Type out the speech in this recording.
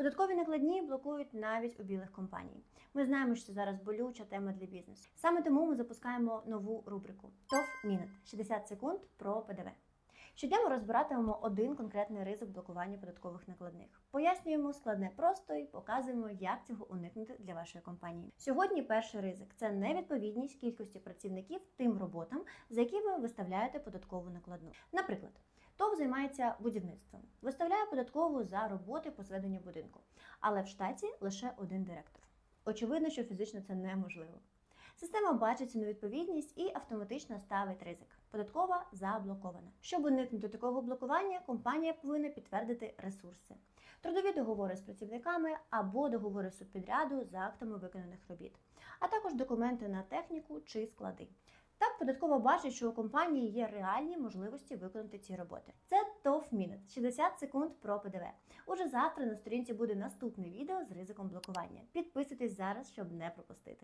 Податкові накладні блокують навіть у білих компаній. Ми знаємо, що це зараз болюча тема для бізнесу. Саме тому ми запускаємо нову рубрику TOF Minute – 60 секунд про ПДВ. Щодня ми розбиратимемо один конкретний ризик блокування податкових накладних. Пояснюємо складне просто і показуємо, як цього уникнути для вашої компанії. Сьогодні перший ризик це невідповідність кількості працівників тим роботам, за які ви виставляєте податкову накладну. Наприклад, ТОВ займається будівництвом, виставляє податкову за роботи по зведенню будинку, але в штаті лише один директор. Очевидно, що фізично це неможливо. Система бачить цю невідповідність і автоматично ставить ризик. Податкова заблокована. Щоб уникнути такого блокування, компанія повинна підтвердити ресурси, трудові договори з працівниками або договори субпідряду за актами виконаних робіт, а також документи на техніку чи склади. Так, податкова бачить, що у компанії є реальні можливості виконати ці роботи. Це TOF Minute – 60 секунд про ПДВ. Уже завтра на сторінці буде наступне відео з ризиком блокування. Підписуйтесь зараз, щоб не пропустити.